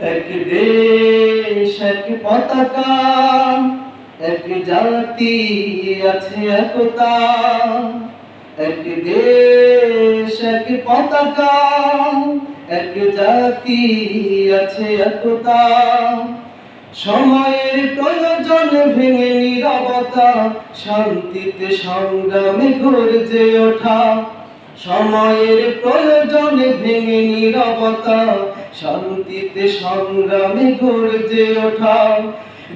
এক দেশ, এক পতাকা, এক জাতি আছে একতা। এক দেশ, এক পতাকা, এক জাতি আছে একতা। সময়ের প্রয়োজন ভেঙে নিরবতা, শান্তিতে সংগ্রামে গর্জে ওঠা। সময়ের প্রয়োজনে ভেঙে নিরবতা শান্তিতে সংগ্রামে গর্জে ওঠা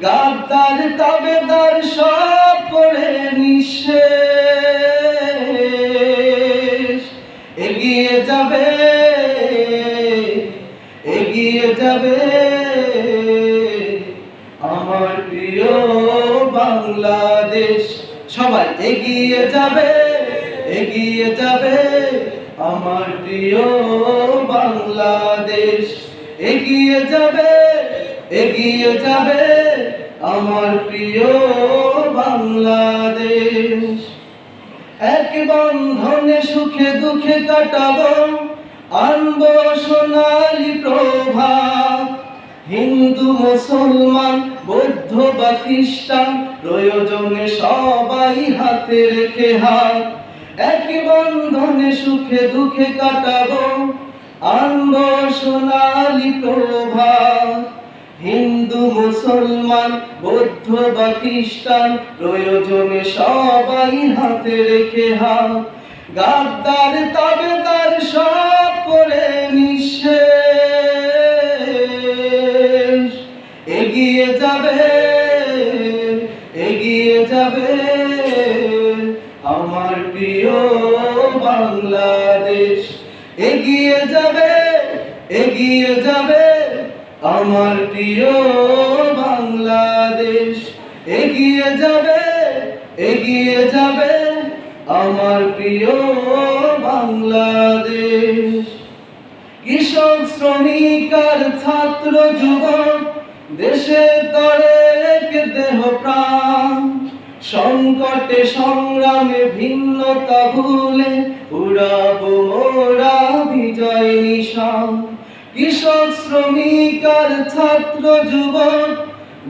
গাদ্দার তাবেদার সব করে নিঃশেষ। এগিয়ে যাবে এগিয়ে যাবে। আমার প্রিয় বাংলাদেশ, সবাই এগিয়ে যাবে এগিয়ে যাবে। আমার প্রিয় বাংলাদেশ, এগিয়ে যাবে এগিয়ে যাবে আমার প্রিয় বাংলাদেশ। এক বন্ধনে সুখে দুঃখে কাটাবো, আনব সোনালি প্রভাত। হিন্দু, মুসলমান, বৌদ্ধ বা খ্রিস্টান, প্রয়োজনে সবাই হাতে রেখে হাত। এক বন্ধনে সুখে দুঃখে কাটাবো। আনব সোনালি প্রভাত। হিন্দু, মুসলমান, বৌদ্ধ বা খ্রিস্টান, প্রয়োজনে সবাই হাতে রেখে হাত। গাদ্দার তবে তার সব করে নিশে এগিয়ে যাবে এগিয়ে যাবে। আমার প্রিয় বাংলাদেশ, এগিয়ে যাবে এগিয়ে যাবে। আমার প্রিয় বাংলাদেশ, এগিয়ে যাবে এগিয়ে যাবে। আমার প্রিয় বাংলাদেশ। কৃষক, শ্রমিক আর ছাত্র, যুবক দেশে সংকটে সংগ্রামে ভিন্নতা ভুলে উড়াবো মোরা বিজয় নিশান। কৃষক, শ্রমিক আর ছাত্র যুবক,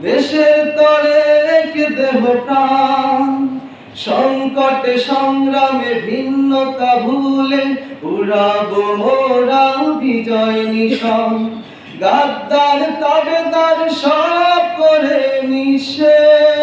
দেশের তরে এক দেহ সংকটে সংগ্রামে ভিন্নতা ভুলে উড়াবো মোরা বিজয় নিশান। গাদ্দার তবে তার সব করে নিঃশেষ।